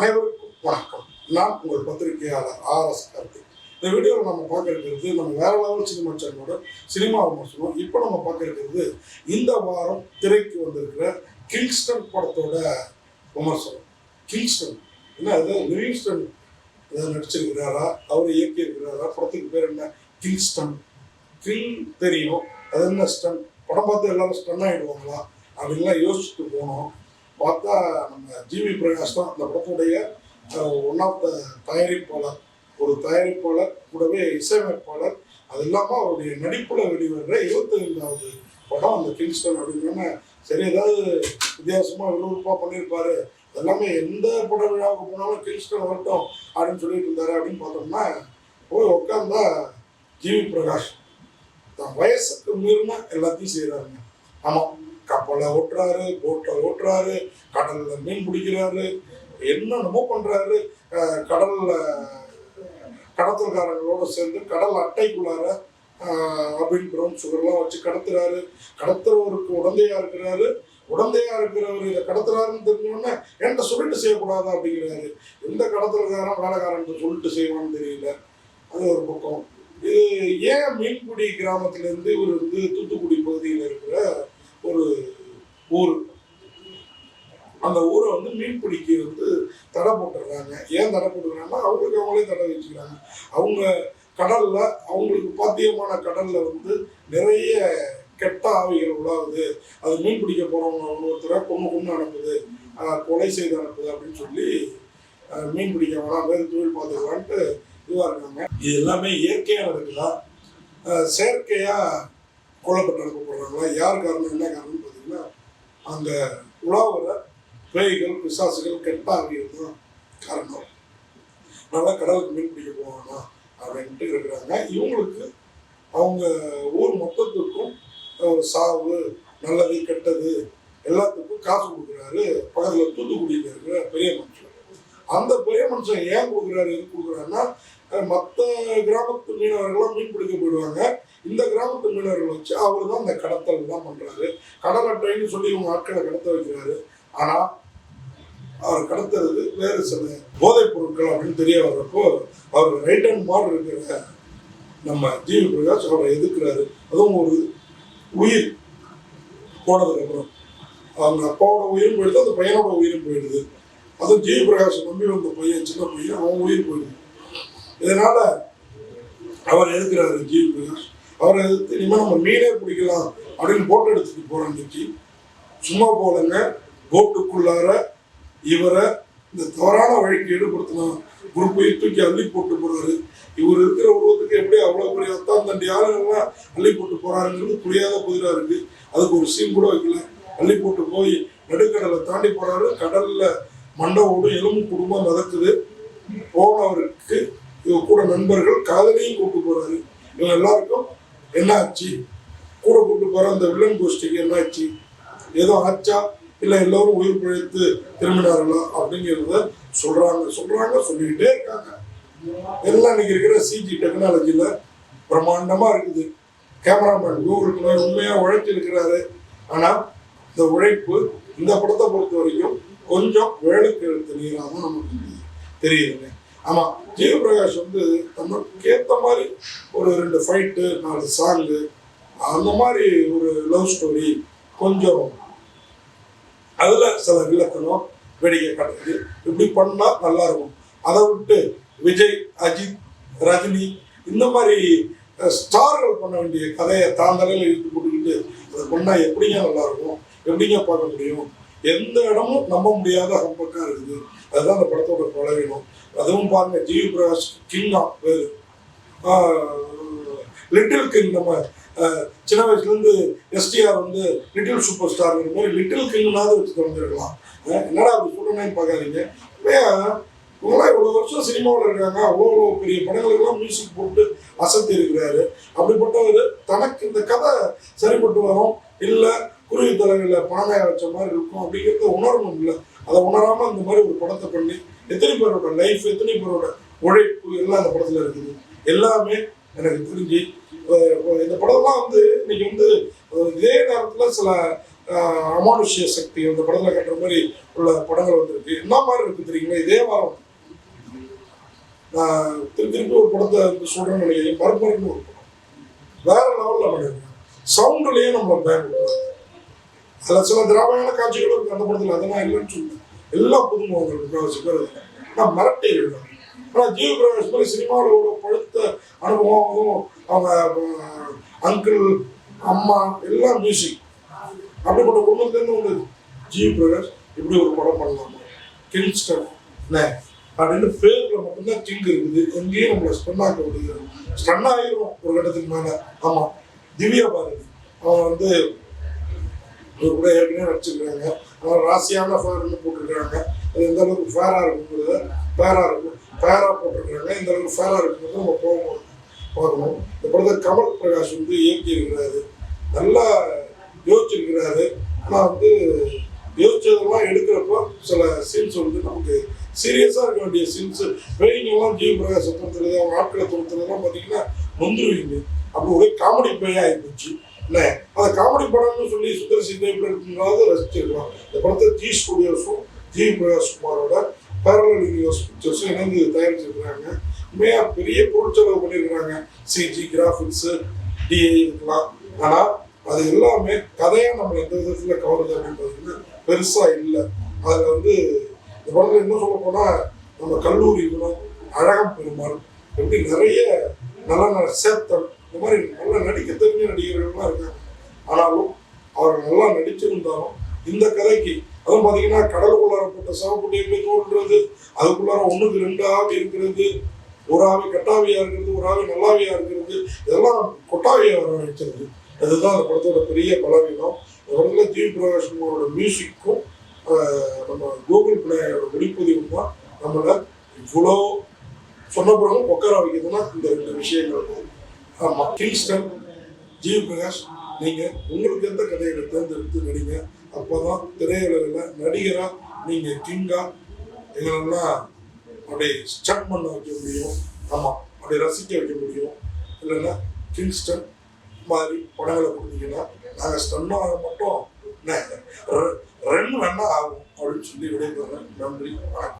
அனைவருக்கும் வணக்கம். நான் உங்கள் பத்திரிகையாளர் ஆர் எஸ் கார்த்திக். இந்த வீடியோவில் நம்ம பார்க்க இருக்கிறது நம்ம வேற லெவல் சினிமா சேனலோட சினிமா விமர்சனம். இப்போ நம்ம பார்க்க இருக்கிறது இந்த வாரம் திரைக்கு வந்திருக்கிற கிங்ஸ்டன் படத்தோட விமர்சனம். கிங்ஸ்டன். என்ன அது லிவிங்ஸ்டன் நடிச்சிருக்கிறாரா? அவர் இயக்கியிருக்கிறாரா? படத்துக்கு பேர் என்ன? கிங்ஸ்டன். கில் தெரியும். அது என்ன ஸ்டன் படம் பார்த்து எல்லாரும் ஸ்டன் ஆகிடுவாங்களா அப்படின்லாம் யோசிச்சுட்டு போனோம். பார்த்தா நம்ம ஜிவி பிரகாஷ் தான் அந்த படத்துடைய ஒன் ஆஃப் த தயாரிப்பாளர். ஒரு தயாரிப்பாளர் கூடவே இசையமைப்பாளர். அது இல்லாமல் அவருடைய நடிப்பில் வெளிவர இருபத்தைந்தாவது படம் அந்த கிங்ஸ்டன் அப்படின்னு சரி ஏதாவது வித்தியாசமாக விறுவிறுப்பாக பண்ணியிருப்பாரு. எல்லாமே எந்த பட விழாவுக்கு போனாலும் கிங்ஸ்டன் வரட்டும் அப்படின்னு சொல்லிட்டு இருந்தாரு அப்படின்னு பார்த்தோம்னா போய் உட்காந்தா ஜிவி பிரகாஷ் தான். வயசுக்கு மீறின எல்லாத்தையும் செய்கிறாருங்க ஆமாம் கப்பலை ஓட்டுறாரு போட்டை ஓட்டுறாரு கடல்ல மீன் பிடிக்கிறாரு என்னென்னமோ பண்றாரு. கடலில் கடல்ல கடத்தல்காரங்களோட சேர்ந்து கடல் அட்டைக்குள்ளார அபின் பிரவுன் சுகர்லாம் வச்சு கடத்துறாரு. கடத்துறவருக்கு உடந்தையா இருக்கிறாரு. உடந்தையா இருக்கிறவர் இதை கடத்துறாருன்னு தெரிஞ்சோடனே என்கிட்ட சொல்லிட்டு செய்யக்கூடாதா? அப்படிங்கிறாரு. எந்த கடத்தல்காரன் வேலைக்காரன் சொல்லிட்டு செய்வான்னு தெரியல. அது ஒரு பக்கம். இது ஏன் மீன்பிடி கிராமத்திலேருந்து இவர் வந்து தூத்துக்குடி பகுதியில் இருக்கிற ஒரு ஊர். அந்த ஊரை வந்து மீன் பிடிக்க வந்து தடை போட்டுடுறாங்க. ஏன் தடை போட்டுக்கிறாங்கன்னா அவங்களுக்கு அவங்களே தடை வச்சுக்கிறாங்க அவங்க கடலில் அவங்களுக்கு பாத்தியமான கடலில் வந்து நிறைய கெட்ட ஆவிகள் உலாவுது. அது மீன் பிடிக்க போகிறவங்க ஒருத்தரை கொண்டு கொண்டு அனுப்புது. கொலை செய்து அனுப்புது அப்படின்னு சொல்லி மீன் பிடிக்க வேணாம் வேறு தொழில் பார்த்துக்கலான்ட்டு இதுவாக இருக்காங்க. இது எல்லாமே இயற்கையாக நடக்குதா? செயற்கையாக கொல்லப்பட்டு அனுப்பப்படுறாங்களா யார் காரணம் என்ன காரணம்னு பார்த்தீங்கன்னா அந்த உலாவுற பேய்கள் பிசாசுகள் கெட்ட ஆவிகள் தான் காரணம். நல்லா கடலுக்கு மீன் பிடிக்க போவானா அப்படின்ட்டு இருக்கிறாங்க. இவங்களுக்கு அவங்க ஊர் மொத்தத்துக்கும் சாவு நல்லது கெட்டது எல்லாத்துக்கும் காசு கொடுக்குறாரு. பக்கத்தில் தூத்துக்குடியில் இருக்கிற பெரிய மனுஷன். அந்த பெரிய மனுஷன் ஏன் கொடுக்குறாரு எது கொடுக்குறாருன்னா மற்ற கிராமத்து மீனவர்கள்லாம் மீன் பிடிக்க போயிடுவாங்க. இந்த கிராமத்து மீனவர்கள் வச்சு அவர் தான் இந்த கடத்தல் தான் பண்றாரு. கடலட்டைன்னு சொல்லி இவங்க ஆட்களை கடத்த வைக்கிறாரு. ஆனா அவர் கடத்துறது வேறு சில போதைப் பொருட்கள் அப்படின்னு தெரிய வர்றப்போ அவர் ரைட் அண்ட் மார் இருக்கிற நம்ம ஜிவி பிரகாஷ் அவரை எதிர்க்கிறாரு. அதுவும் ஒரு உயிர் போனதுக்கு அப்புறம். அவங்க அப்பாவோட உயிரும் போயிடுது அந்த பையனோட உயிரும் போயிடுது. அதுவும் ஜிவி பிரகாஷ் நம்பி வந்த பையன் சின்ன பையன் அவன் உயிர் போயிடுது. இதனால அவர் எதிர்க்கிறாரு ஜிவி பிரகாஷ். அவரை இனிமேல் நம்ம மீனே பிடிக்கலாம் அப்படின்னு போட்டோ எடுத்துட்டு போறோம் சொல்லி சும்மா போலங்க போட்டுக்குள்ளார இவரை இந்த தவறான வழிக்கு ஈடுபடுத்தலாம் குரூப்பை தூக்கி அள்ளி போட்டு போறாரு. இவர் இருக்கிற உருவத்துக்கு எப்படி அவ்வளவு பெரிய அத்தான் தண்டி ஆளுங்கள்லாம் அள்ளி போட்டு போறாருங்கிறது புரியாத புதிரா இருக்கு. அதுக்கு ஒரு சீன் கூட வைக்கல. அள்ளி போட்டு போய் நடுக்கடலை தாண்டி போறாரு. கடல்ல மண்டவோடும் எலும்பு குடும்பம் மிதக்குது. போனவருக்கு இவ கூட நண்பர்கள் காதலையும் கூப்பிட்டு போறாரு. இவங்க எல்லாருக்கும் என்னாச்சு? கூட கூட்டு போற அந்த வில்லன் கோஷ்டிக்கு என்னாச்சு? ஏதோ ஆச்சா? இல்ல எல்லோரும் உயிர் பிழைத்து திரும்பினார்களா? அப்படிங்கிறத சொல்றாங்க. சொல்றாங்க சொல்லிக்கிட்டே இருக்காங்க. எல்லாம் இன்னைக்கு இருக்கிற சிஜி டெக்னாலஜியில பிரம்மாண்டமா இருக்குது. கேமராமேன் கூகுள் உண்மையாக உண்மையா உழைச்சிருக்கிறாரு ஆனா இந்த உழைப்பு இந்த படத்தை பொறுத்த வரைக்கும் கொஞ்சம் வேலைக்கு எழுத்து நீராக நமக்கு தெரியுதுங்க ஆமா ஜெயபிரகாஷ் வந்து நமக்கு ஏற்ற மாதிரி ஒரு ரெண்டு ஃபைட்டு நாலு சாங்கு அந்த மாதிரி ஒரு லவ் ஸ்டோரி கொஞ்சம் அதில் சில விளக்கணும் வேடிக்கை காட்டுறது இப்படி பண்ணால் நல்லா இருக்கும். அதை விட்டு விஜய் அஜித் ரஜினி இந்த மாதிரி ஸ்டார்கள் பண்ண வேண்டிய கதையை தாந்தலையில் இழுத்து போட்டுக்கிட்டு அதை பண்ணால் எப்படிங்க நல்லா இருக்கும்? எப்படிங்க பார்க்க முடியும்? எந்த இடமும் நம்ப முடியாத ஹம்பக்கா இருக்குது. அதுதான் அந்த படத்தோட பலவீனம். அதுவும் பாருங்க ஜிவி பிரகாஷ் கிங்கா பேர் லிட்டில் கிங் நம்ம சின்ன வயசுலேருந்து எஸ்டிஆர் வந்து லிட்டில் சூப்பர் ஸ்டார்ங்கிற மாதிரி லிட்டில் கிங்னாவது வச்சு திறந்துருக்கலாம் என்னடா அப்படி சொல்லணும்னு பார்க்காதீங்க. உண்மையா இவங்களாம் இவ்வளோ வருஷம் சினிமாவில் இருக்காங்க. அவ்வளோ அவ்வளோ பெரிய படங்களுக்கெல்லாம் மியூசிக் போட்டு அசத்தி இருக்கிறாரு அப்படிப்பட்டவர் தனக்கு இந்த கதை சரிப்பட்டு வரும். இல்லை குருவி தலைகளில் பணமையாக வச்ச மாதிரி இருக்கும் அப்படிங்கிறத உணரணும் இல்லை. அதை உணராமல் இந்த மாதிரி ஒரு படத்தை பண்ணி எத்தனை பேரோட லைஃப் எத்தனை பேரோட உழைப்பு எல்லாம் அந்த படத்தில் இருக்குது. எல்லாமே எனக்கு தெரிஞ்சு இந்த படம்லாம் வந்து இன்னைக்கு வந்து இதே நேரத்தில் சில அமானுஷ்ய சக்தி அந்த படத்தில் கட்டுற மாதிரி உள்ள படங்கள் வந்திருக்கு. என்ன மாதிரி இருக்கு தெரியுங்களா? இதே வாரம் நான் திருப்பி திருப்பி ஒரு படத்தை வந்து சொல்றேன்னு நினைக்கிறேன். மறுமறைன்னு ஒரு படம். வேற லெவலில் பண்ணிருக்கேன் சவுண்ட்லேயே நம்ம பேங்க் சில சில திராவியான காட்சிகளும் இருக்கு அந்த படத்தில் அதெல்லாம் இல்லைன்னு சொல்லுவேன் எல்லாம் புதுமுகங்கள் முக்கால்வாசி பேர் அதில் நான் மிரட்டி இருக்கேன் ஆனால் ஜீவ பிரகாஷ் மாதிரி சினிமாவில் பழுத்த அனுபவம் அவங்க அங்கிள் அம்மா எல்லாம் மியூசிக் அப்படிப்பட்ட குடும்பத்துலேருந்து ஒன்று ஜீவ் பிரகாஷ் இப்படி ஒரு படம் பண்ணலாமா. கிங்ஸ்டர் என்ன அப்படின்னு பேரில் மட்டும்தான் கிங் இருக்குது. எங்கேயும் நம்மளை ஸ்டன் ஆக்க முடியாது. ஸ்டன் ஆகிரும் ஒரு கட்டத்துக்கு மேலே. ஆமாம் திவ்யா பாரதி. அவன் வந்து இது கூட ஏற்கனவே நடிச்சிருக்காங்க அவங்க ராசியான ஃபேர்னு போட்டிருக்காங்க. அது எந்த அளவுக்கு ஃபேராக இருக்குங்கிறத ஃபேராக இருக்கும். ஃபேராக போட்டிருக்காங்க. இந்த அளவுக்கு ஃபேராக இருக்குங்கிறது நம்ம போகணும். பார்க்கணும். இந்த படத்தை கமல் பிரகாஷ் வந்து இயக்கியிருக்கிறாரு நல்லா யோசிச்சிருக்கிறாரு. ஆனால் வந்து யோசிச்சதெல்லாம் எடுக்கிறப்போ சில சீன்ஸ் வந்து நமக்கு சீரியஸாக இருக்க வேண்டிய சீன்ஸ் பெயிங்கெல்லாம் ஜீவ பிரகாஷ் துரத்துறது அவங்க ஆட்களை துரத்துறதுலாம் பார்த்தீங்கன்னா நொந்துருவீங்க. அப்போ ஒரே காமெடி பேயாக இருந்துச்சு இல்லை அதை காமெடி படம்னு சொல்லி சுந்தர சிந்தைப்பில் இருக்குங்கிறத ரசிச்சிருக்கலாம். இந்த படத்தை ஜி ஸ்டுடியோஸும் ஜி பிரகாஷ் குமாரோட பேரலல் யூனிவர்ஸ் பிக்சர்ஸும் இணைந்து தயாரிச்சிருக்கிறாங்க. உண்மையாக பெரிய பொருட்செலவு பண்ணியிருக்கிறாங்க சிஜி கிராஃபிக்ஸு டிஏ இதுக்கெல்லாம் ஆனால் அது எல்லாமே கதையாக நம்ம எந்த விதத்தில் கவருது அப்படின்னு பார்த்தீங்கன்னா பெருசாக இல்லை. அதில் வந்து இந்த படத்தில் என்ன சொல்ல போனால் நம்ம கல்லூரி குணம் அழகம் பெருமாள் இப்படி நிறைய நல்ல நல்ல சேர்த்தல் இந்த மாதிரி நல்ல நடிக்க தெரிஞ்ச நடிகர்கள்லாம் இருக்காங்க. ஆனாலும் அவர்கள் நல்லா நடிச்சிருந்தாலும் இந்த கதைக்கு அதுவும் பார்த்தீங்கன்னா கடலுக்குள்ளாரப்பட்ட சவக்குட்டி எப்படி தோன்றது அதுக்குள்ளார ஒன்றுக்கு ரெண்டு ஆவி இருக்கிறது ஒரு ஆவி கட்டாவியாக இருக்கிறது ஒரு ஆவி நல்லாவியாக இருக்கிறது இதெல்லாம் கொட்டாவியாக வர வச்சிருக்கு அதுதான் அந்த படத்தோட பெரிய பலவீனம். இந்த ஜி பிரகாஷ் குமாரோட மியூசிக்கும் நம்ம கூகுள் பிளேயரோட ஒளிப்பதிவும் தான் நம்மளை இவ்வளோ சொன்ன பிறகு உட்கார வைக்கிறதுனா இந்த ரெண்டு விஷயங்கள் தான். ஆமாம் கிங்ஸ்டன் ஜி பிரகாஷ் நீங்கள் உங்களுக்கு எந்த கதைகளை தேர்ந்தெடுத்து நடிங்க? அப்போ தான் திரையுலகில் நடிகராக நீங்கள் கிங்காக எங்களெல்லாம் அப்படியே ஸ்டன் பண்ண வைக்க முடியும். ஆமாம் அப்படியே ரசிக்க வைக்க முடியும். இல்லைன்னா கிங்ஸ்டன் மாதிரி படங்களை கொடுத்தீங்கன்னா நாங்கள் ஸ்டன்னாக மட்டும். ரன் வேணா ஆகும் அப்படின்னு சொல்லி விடைபெறேன் நன்றி வணக்கம்.